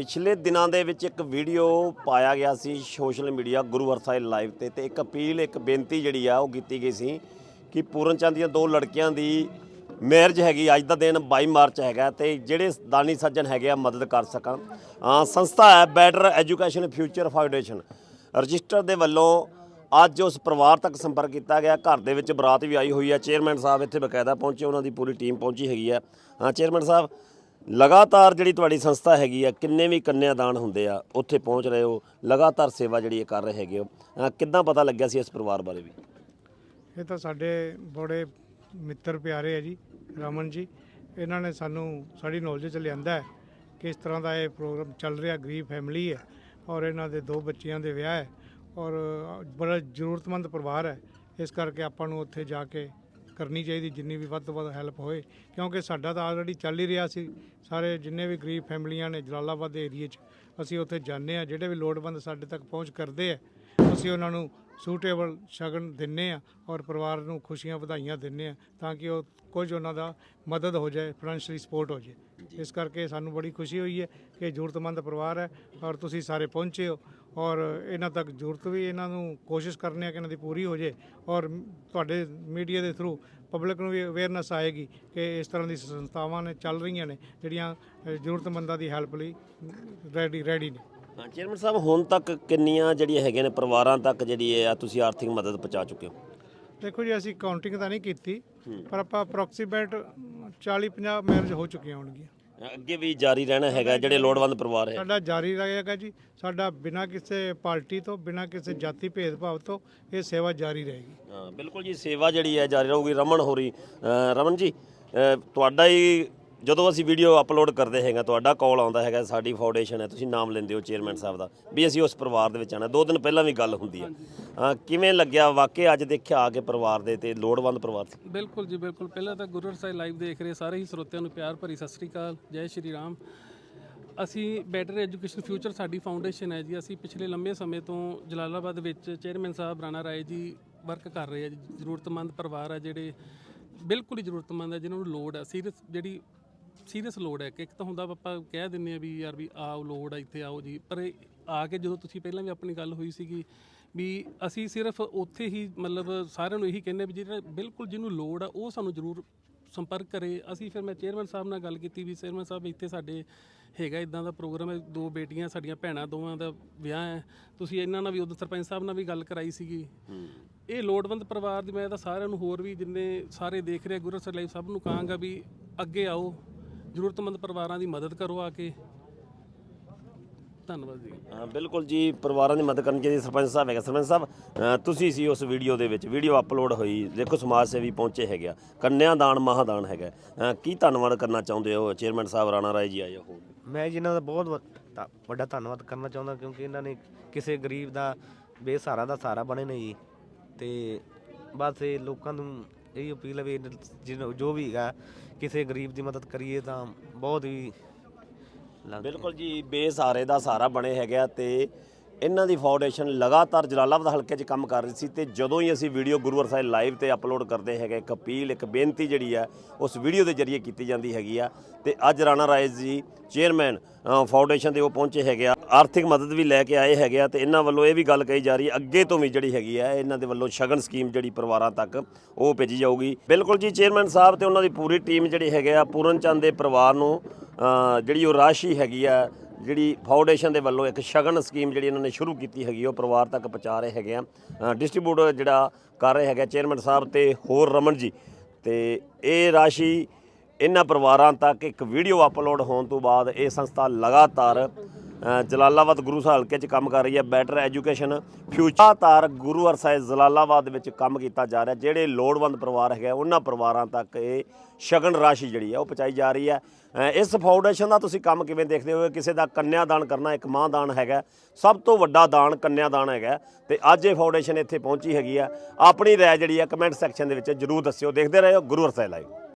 ਪਿਛਲੇ ਦਿਨਾਂ ਦੇ ਵਿੱਚ ਇੱਕ ਵੀਡੀਓ ਪਾਇਆ ਗਿਆ ਸੀ social media Guru Sahib live ਤੇ ਤੇ ਇੱਕ ਅਪੀਲ, ਇੱਕ ਬੇਨਤੀ ਜਿਹੜੀ ਆ ਉਹ ਕੀਤੀ ਗਈ ਸੀ ਕਿ ਪੂਰਨ ਚੰਦ ਦੀਆਂ ਦੋ ਲੜਕੀਆਂ ਦੀ ਮੈਰਿਜ ਹੈਗੀ, ਅੱਜ ਦਾ ਦਿਨ 22 ਮਾਰਚ ਹੈਗਾ ਤੇ ਜਿਹੜੇ ਦਾਨੀ ਸੱਜਣ ਹੈਗੇ ਆ ਮਦਦ ਕਰ ਸਕਣ। ਅਹ ਸੰਸਥਾ ਹੈ better education future foundation register ਦੇ ਵੱਲੋਂ ਅੱਜ ਉਸ ਪਰਿਵਾਰ ਤੱਕ ਸੰਪਰਕ ਕੀਤਾ ਗਿਆ। ਘਰ ਦੇ ਵਿੱਚ ਬਰਾਤ ਵੀ ਆਈ ਹੋਈ ਹੈ ਚੇਅਰਮੈਨ ਸਾਹਿਬ ਇੱਥੇ ਬਕਾਇਦਾ ਪਹੁੰਚੇ, ਉਹਨਾਂ ਦੀ ਪੂਰੀ ਟੀਮ ਪਹੁੰਚੀ ਹੈਗੀ ਆ। ਹਾਂ ਚੇਅਰਮੈਨ ਸਾਹਿਬ ਲਗਾਤਾਰ ਜਿਹੜੀ ਤੁਹਾਡੀ ਸੰਸਥਾ ਹੈਗੀ ਆ, ਕਿੰਨੇ ਵੀ ਕੰਨਿਆਦਾਨ ਹੁੰਦੇ ਆ, ਉੱਥੇ ਪਹੁੰਚ ਰਹੇ ਹੋ, ਲਗਾਤਾਰ ਸੇਵਾ ਜਿਹੜੀ ਇਹ ਕਰ ਰਹੇ ਹੈਗੇ ਹੋ ਅਹ ਕਿੱਦਾਂ ਪਤਾ ਲੱਗਿਆ ਸੀ ਇਸ ਪਰਿਵਾਰ ਬਾਰੇ ਵੀ? ਇਹ ਤਾਂ ਸਾਡੇ ਬੜੇ ਮਿੱਤਰ ਪਿਆਰੇ ਹੈ ਜੀ, ਰਮਨ ਜੀ। ਇਹਨਾਂ ਨੇ ਸਾਨੂੰ ਸਾਡੀ ਨੌਲੇਜ ਚ ਲਿਆਂਦਾ ਹੈ ਕਿ ਇਸ ਤਰ੍ਹਾਂ ਦਾ ਇਹ ਪ੍ਰੋਗਰਾਮ ਚੱਲ ਰਿਹਾ, ਗਰੀਬ ਫੈਮਿਲੀ ਹੈ ਔਰ ਇਹਨਾਂ ਦੇ ਦੋ ਬੱਚਿਆਂ ਦੇ ਵਿਆਹ ਹੈ ਔਰ ਬੜਾ ਜ਼ਰੂਰਤਮੰਦ ਪਰਿਵਾਰ ਹੈ। ਇਸ ਕਰਕੇ ਆਪਾਂ ਨੂੰ ਉੱਥੇ ਜਾ ਕੇ ਕਰਨੀ ਚਾਹੀਦੀ, ਜਿੰਨੀ ਵੀ ਵੱਧ ਤੋਂ ਵੱਧ ਹੈਲਪ ਹੋਏ, ਕਿਉਂਕਿ ਸਾਡਾ ਤਾਂ ਆਲਰੇਡੀ ਚੱਲ ਹੀ ਰਿਹਾ ਸੀ। ਸਾਰੇ ਜਿੰਨੇ ਵੀ ਗਰੀਬ ਫੈਮਲੀਆਂ ਨੇ ਜਲਾਲਾਬਾਦ ਦੇ ਏਰੀਏ 'ਚ, ਅਸੀਂ ਉੱਥੇ ਜਾਂਦੇ ਆ ਜਿਹੜੇ ਵੀ ਲੋੜਵੰਦ ਸਾਡੇ ਤੱਕ ਪਹੁੰਚ ਕਰਦੇ ਆ, ਅਸੀਂ ਉਹਨਾਂ ਨੂੰ ਸੂਟੇਬਲ ਸ਼ਗਨ ਦਿੰਨੇ ਆ ਔਰ ਪਰਿਵਾਰ ਨੂੰ ਖੁਸ਼ੀਆਂ ਵਧਾਈਆਂ ਦਿੰਨੇ ਆ ਤਾਂ ਕਿ ਉਹ ਕੁਝ ਉਹਨਾਂ ਦਾ ਮਦਦ ਹੋ ਜਾਏ ਫਾਈਨੈਂਸ਼ਲੀ ਸਪੋਰਟ ਹੋ ਜਾਏ। ਇਸ ਕਰਕੇ ਸਾਨੂੰ ਬੜੀ ਖੁਸ਼ੀ ਹੋਈ ਹੈ ਕਿ ਜ਼ਰੂਰਤਮੰਦ ਪਰਿਵਾਰ ਹੈ ਔਰ ਤੁਸੀਂ ਸਾਰੇ ਪਹੁੰਚੇ ਹੋ। ਔਰ ਇਹਨਾਂ ਤੱਕ ਜ਼ਰੂਰਤ ਵੀ ਇਹਨਾਂ ਨੂੰ ਕੋਸ਼ਿਸ਼ ਕਰਨੇ ਆ ਕਿ ਇਹਨਾਂ ਦੀ ਪੂਰੀ ਹੋ ਜਾਏ ਔਰ ਤੁਹਾਡੇ ਮੀਡੀਆ ਦੇ ਥਰੂ ਪਬਲਿਕ ਨੂੰ ਵੀ ਅਵੇਅਰਨੈਸ ਆਏਗੀ ਕਿ ਇਸ ਤਰ੍ਹਾਂ ਦੀ ਸੰਸਥਾਵਾਂ ਨੇ ਚੱਲ ਰਹੀਆਂ ਨੇ ਜਿਹੜੀਆਂ ਜ਼ਰੂਰਤਮੰਦਾਂ ਦੀ ਹੈਲਪ ਲਈ ਰੈਡੀ ਰੈਡੀ ਨੇ। ਹਾਂ ਚੇਅਰਮੈਨ ਸਾਹਿਬ ਹੁਣ ਤੱਕ ਕਿੰਨੀਆਂ ਜਿਹੜੀਆਂ ਹੈਗੀਆਂ ਨੇ ਪਰਿਵਾਰਾਂ ਤੱਕ ਜਿਹੜੀ ਆ ਤੁਸੀਂ ਆਰਥਿਕ ਮਦਦ ਪਹੁੰਚਾ ਚੁੱਕੇ ਹੋ? ਦੇਖੋ ਜੀ ਅਸੀਂ ਕਾਊਂਟਿੰਗ ਤਾਂ ਨਹੀਂ ਕੀਤੀ ਪਰ ਆਪਾਂ ਅਪਰੋਕਸੀਮੇਟ 40 50 ਮੈਰਿਜ ਹੋ ਚੁੱਕੀਆਂ ਹੋਣਗੀਆਂ। ਅੱਗੇ ਵੀ ਜਾਰੀ ਰਹਿਣਾ ਹੈਗਾ ਜਿਹੜੇ ਲੋੜਵੰਦ ਪਰਿਵਾਰ ਹੈ। ਸਾਡਾ ਜਾਰੀ ਰਹੇਗਾ ਜੀ। ਸਾਡਾ ਬਿਨਾਂ ਕਿਸੇ ਪਾਰਟੀ ਤੋਂ ਬਿਨਾਂ ਕਿਸੇ ਜਾਤੀ ਭੇਦਭਾਵ ਤੋਂ ਇਹ ਸੇਵਾ ਜਾਰੀ ਰਹੇਗੀ। ਹਾਂ ਬਿਲਕੁਲ ਜੀ ਸੇਵਾ ਜਿਹੜੀ ਹੈ ਜਾਰੀ ਰਹੂਗੀ। ਰਮਨ ਹੋਰੀ ਅ, ਰਮਨ ਜੀ ਅ, ਤੁਹਾਡਾ ਹੀ ਜਦੋਂ ਅਸੀਂ ਵੀਡੀਓ ਅਪਲੋਡ ਕਰਦੇ ਹੈਗਾ ਤੁਹਾਡਾ ਕਾਲ ਆਉਂਦਾ ਹੈਗਾ, ਸਾਡੀ ਫਾਊਂਡੇਸ਼ਨ ਹੈ, ਤੁਸੀਂ ਨਾਮ ਲੈਂਦੇ ਹੋ ਚੇਅਰਮੈਨ ਸਾਹਿਬ ਦਾ, ਵੀ ਅਸੀਂ ਉਸ ਪਰਿਵਾਰ ਦੇ ਵਿੱਚ ਆਣਾ ਦੋ ਦਿਨ ਪਹਿਲਾਂ ਵੀ ਗੱਲ ਹੁੰਦੀ ਹੈ। ਹਾਂ, ਕਿਵੇਂ ਲੱਗਿਆ? ਵਾਕਿਆ ਅੱਜ ਦੇਖਿਆ ਆ ਕੇ ਪਰਿਵਾਰ ਦੇ ਤੇ ਲੋੜਵੰਦ ਪਰਿਵਾਰ ਸੀ। ਬਿਲਕੁਲ ਜੀ, ਬਿਲਕੁਲ। ਪਹਿਲਾਂ ਤਾਂ ਗੁਰੂ ਸਾਹਿਬ ਲਾਈਵ ਦੇਖ ਰਹੇ, ਸਾਰੇ ਹੀ ਸਰੋਤਿਆਂ ਨੂੰ ਪਿਆਰ ਭਰੀ ਸਤਿ ਸ੍ਰੀ ਅਕਾਲ, ਜੈ ਸ਼੍ਰੀ ਰਾਮ। ਅਸੀਂ ਬੈਟਰ ਐਜੂਕੇਸ਼ਨ ਫਿਊਚਰ ਸਾਡੀ ਫਾਊਂਡੇਸ਼ਨ ਹੈ ਜੀ। ਅਸੀਂ ਪਿਛਲੇ ਲੰਬੇ ਸਮੇਂ ਤੋਂ ਜਲਾਲਾਬਾਦ ਵਿੱਚ ਚੇਅਰਮੈਨ ਸਾਹਿਬ ਰਾਣਾ ਰਾਏ ਜੀ ਵਰਕ ਕਰ ਰਹੇ ਆ ਜੀ। ਜ਼ਰੂਰਤਮੰਦ ਪਰਿਵਾਰ ਆ ਜਿਹੜੇ, ਬਿਲਕੁਲ ਹੀ ਜ਼ਰੂਰਤਮੰਦ ਹੈ ਜਿਨ੍ਹਾਂ ਨੂੰ ਲੋੜ ਹੈ ਸੀਰੀਅਸ ਜਿਹੜੀ ਸੀਰੀਅਸ ਲੋੜ ਹੈ ਕਿ ਇੱਕ ਤਾਂ ਹੁੰਦਾ ਆਪਾਂ ਕਹਿ ਦਿੰਨੇ ਆ ਵੀ ਯਾਰ ਵੀ ਆਓ ਲੋੜ ਆ ਇੱਥੇ ਆਓ ਜੀ। ਪਰ ਇਹ ਆ ਕੇ ਜਦੋਂ ਤੁਸੀਂ ਪਹਿਲਾਂ ਵੀ ਆਪਣੀ ਗੱਲ ਹੋਈ ਸੀਗੀ ਵੀ ਅਸੀਂ ਸਿਰਫ ਉੱਥੇ ਹੀ ਮਤਲਬ ਸਾਰਿਆਂ ਨੂੰ ਇਹੀ ਕਹਿੰਦੇ ਵੀ ਜਿਹੜਾ ਬਿਲਕੁਲ ਜਿਹਨੂੰ ਲੋੜ ਆ ਉਹ ਸਾਨੂੰ ਜ਼ਰੂਰ ਸੰਪਰਕ ਕਰੇ। ਅਸੀਂ ਫਿਰ ਮੈਂ ਚੇਅਰਮੈਨ ਸਾਹਿਬ ਨਾਲ ਗੱਲ ਕੀਤੀ ਵੀ ਚੇਅਰਮੈਨ ਸਾਹਿਬ ਇੱਥੇ ਸਾਡੇ ਹੈਗਾ ਇਦਾਂ ਦਾ ਪ੍ਰੋਗਰਾਮ ਹੈ ਦੋ ਬੇਟੀਆਂ ਸਾਡੀਆਂ ਭੈਣਾਂ ਦੋਵਾਂ ਦਾ ਵਿਆਹ ਹੈ। ਤੁਸੀਂ ਇਹਨਾਂ ਨਾਲ ਵੀ ਉਦੋਂ ਸਰਪੰਚ ਸਾਹਿਬ ਨਾਲ ਵੀ ਗੱਲ ਕਰਾਈ ਸੀਗੀ। ਇਹ ਲੋੜਵੰਦ ਪਰਿਵਾਰ ਦੀ ਮੈਂ ਤਾਂ ਸਾਰਿਆਂ ਨੂੰ ਹੋਰ ਵੀ ਜਿੰਨੇ ਸਾਰੇ ਦੇਖ ਰਹੇ ਗੁਰੂ ਸਾਹਿਬ ਸਭ ਨੂੰ ਕਹਾਂਗਾ ਵੀ ਅੱਗੇ ਆਓ। ਜ਼ਰੂਰਤਮੰਦ ਪਰਿਵਾਰਾਂ ਦੀ ਮਦਦ ਕਰੋ ਆ ਕੇ। ਧੰਨਵਾਦ ਜੀ। ਹਾਂ ਬਿਲਕੁਲ ਜੀ ਪਰਿਵਾਰਾਂ ਦੀ ਮਦਦ ਕਰਨੀ ਚਾਹੀਦੀ ਸਰਪੰਚ ਸਾਹਿਬ ਹੈਗਾ। ਸਰਪੰਚ ਸਾਹਿਬ ਅ, ਤੁਸੀਂ ਸੀ ਉਸ ਵੀਡੀਓ ਦੇ ਵਿੱਚ ਵੀਡੀਓ ਅਪਲੋਡ ਹੋਈ। ਦੇਖੋ ਸਮਾਜ ਸੇਵੀ ਪਹੁੰਚੇ ਹੈਗੇ ਆ। ਕੰਨਿਆਦਾਨ ਮਹਾਦਾਨ ਹੈਗਾ। ਅ, ਕੀ ਧੰਨਵਾਦ ਕਰਨਾ ਚਾਹੁੰਦੇ ਹੋ? ਚੇਅਰਮੈਨ ਸਾਹਿਬ ਰਾਣਾ ਰਾਏ ਜੀ ਆਏ ਹੋ। ਮੈਂ ਜੀ ਇਹਨਾਂ ਦਾ ਬਹੁਤ ਵ- ਧੰ- ਵੱਡਾ ਧੰਨਵਾਦ ਕਰਨਾ ਚਾਹੁੰਦਾ ਕਿਉਂਕਿ ਇਹਨਾਂ ਨੇ ਕਿਸੇ ਗਰੀਬ ਦਾ ਬੇਸਹਾਰਾ ਦਾ ਸਹਾਰਾ ਬਣੇ ਨੇ ਜੀ। ਤੇ ਬਸ ਇਹ ਲੋਕਾਂ ਨੂੰ ਇਹ ਅਪੀਲ ਹੈ ਵੀ ਜਿਹਨੂੰ- ਜੋ ਵੀ ਹੈਗਾ ਕਿਸੇ ਗਰੀਬ ਦੀ ਮਦਦ ਕਰੀਏ ਤਾਂ ਬਹੁਤ ਹੀ ਲੱਗ ਬਿਲਕੁਲ ਜੀ ਬੇਸਹਾਰੇ ਦਾ ਸਹਾਰਾ ਬਣੇ ਹੈਗੇ ਆ ਤੇ ਇਹਨਾਂ ਦੀ ਫਾਊਂਡੇਸ਼ਨ ਲਗਾਤਾਰ ਜਲਾਲਾਬਾਦ ਹਲਕੇ 'ਚ ਕੰਮ ਕਰ ਰਹੀ ਸੀ ਤੇ ਜਦੋਂ ਹੀ ਅਸੀਂ ਵੀਡੀਓ ਗੁਰੂ ਸਾਹਿਬ ਲਾਈਵ ਤੇ ਅਪਲੋਡ ਕਰਦੇ ਹੈਗੇ ਇੱਕ ਅਪੀਲ ਇੱਕ ਬੇਨਤੀ ਜਿਹੜੀ ਆ ਉਸ ਵੀਡੀਓ ਦੇ ਜ਼ਰੀਏ ਕੀਤੀ ਜਾਂਦੀ ਹੈਗੀ ਆ ਤੇ ਅੱਜ ਰਾਣਾ ਰਾਏ ਜੀ ਚੇਅਰਮੈਨ ਅ, ਫਾਊਂਡੇਸ਼ਨ ਦੇ ਉਹ ਪਹੁੰਚੇ ਹੈਗੇ ਆ। ਆਰਥਿਕ ਮਦਦ ਵੀ ਲੈ ਕੇ ਆਏ ਹੈਗੇ ਆ ਤੇ ਇਹਨਾਂ ਵੱਲੋਂ ਇਹ ਵੀ ਗੱਲ ਕਹੀ ਜਾ ਰਹੀ ਹੈ, ਅੱਗੇ ਤੋਂ ਵੀ ਜਿਹੜੀ ਹੈਗੀ ਆ, ਇਹਨਾਂ ਦੇ ਵੱਲੋਂ ਸ਼ਗਨ ਸਕੀਮ ਜਿਹੜੀ ਪਰਿਵਾਰਾਂ ਤੱਕ ਉਹ ਭੇਜੀ ਜਾਊਗੀ। ਬਿਲਕੁਲ ਜੀ, ਚੇਅਰਮੈਨ ਸਾਹਿਬ ਤੇ ਉਹਨਾਂ ਦੀ ਪੂਰੀ ਟੀਮ ਜਿਹੜੀ ਹੈਗੇ ਆ, ਪੂਰਨ ਚੰਦ ਦੇ ਪਰਿਵਾਰ ਨੂੰ ਜਿਹੜੀ ਉਹ ਰਾਸ਼ੀ ਹੈਗੀ ਆ, ਜਿਹੜੀ ਫਾਊਂਡੇਸ਼ਨ ਦੇ ਵੱਲੋਂ ਇੱਕ ਸ਼ਗਨ ਸਕੀਮ ਜਿਹੜੀ ਇਹਨਾਂ ਨੇ ਸ਼ੁਰੂ ਕੀਤੀ ਹੈਗੀ, ਉਹ ਪਰਿਵਾਰ ਤੱਕ ਪਹੁੰਚਾ ਰਹੇ ਹੈਗੇ ਆ। ਡਿਸਟ੍ਰੀਬਿਊਟ ਜਿਹੜਾ ਕਰ ਰਹੇ ਹੈਗੇ ਚੇਅਰਮੈਨ ਸਾਹਿਬ ਤੇ ਹੋਰ ਰਮਨ ਜੀ। ਤੇ ਇਹ ਰਾਸ਼ੀ ਇਹਨਾਂ ਪਰਿਵਾਰਾਂ ਤੱਕ ਇੱਕ ਵੀਡੀਓ ਅਪਲੋਡ ਹੋਣ ਤੋਂ ਬਾਅਦ ਇਹ ਸੰਸਥਾ ਲਗਾਤਾਰ ਜਲਾਲਾਬਾਦ ਗੁਰੂ ਸਾਹਿਬ ਹਲਕੇ 'ਚ ਕੰਮ ਕਰ ਰਹੀ ਹੈ ਬੈਟਰ ਐਜੂਕੇਸ਼ਨ ਫਿਊਚਰ ਲਗਾਤਾਰ ਗੁਰੂ ਅਰਸਾਏ ਜਲਾਲਾਬਾਦ ਵਿੱਚ ਕੰਮ ਕੀਤਾ ਜਾ ਰਿਹਾ, ਜਿਹੜੇ ਲੋੜਵੰਦ ਪਰਿਵਾਰ ਹੈਗੇ ਉਹਨਾਂ ਪਰਿਵਾਰਾਂ ਤੱਕ ਇਹ ਸ਼ਗਨ ਰਾਸ਼ੀ ਜਿਹੜੀ ਹੈ ਉਹ ਪਹੁੰਚਾਈ ਜਾ ਰਹੀ ਹੈ। ਇਸ ਫਾਊਂਡੇਸ਼ਨ ਦਾ ਤੁਸੀਂ ਕੰਮ ਕਿਵੇਂ ਦੇਖਦੇ ਹੋ ਕਿਸੇ ਦਾ ਕੰਨਿਆ ਦਾਨ ਕਰਨਾ, ਇੱਕ ਮਾਂ ਦਾਨ ਹੈਗਾ, ਸਭ ਤੋਂ ਵੱਡਾ ਦਾਨ ਕੰਨਿਆ ਦਾਨ ਹੈਗਾ, ਤੇ ਅੱਜ ਇਹ ਫਾਊਂਡੇਸ਼ਨ ਇੱਥੇ ਪਹੁੰਚੀ ਹੈਗੀ ਆ ਆਪਣੀ ਰਾਏ ਜਿਹੜੀ ਹੈ ਕਮੈਂਟ ਸੈਕਸ਼ਨ ਦੇ ਵਿੱਚ ਜਰੂਰ ਦੱਸਿਓ, ਦੇਖਦੇ ਰਹੋ ਗੁਰੂ ਅਰਸਾਏ ਲਾਈਵ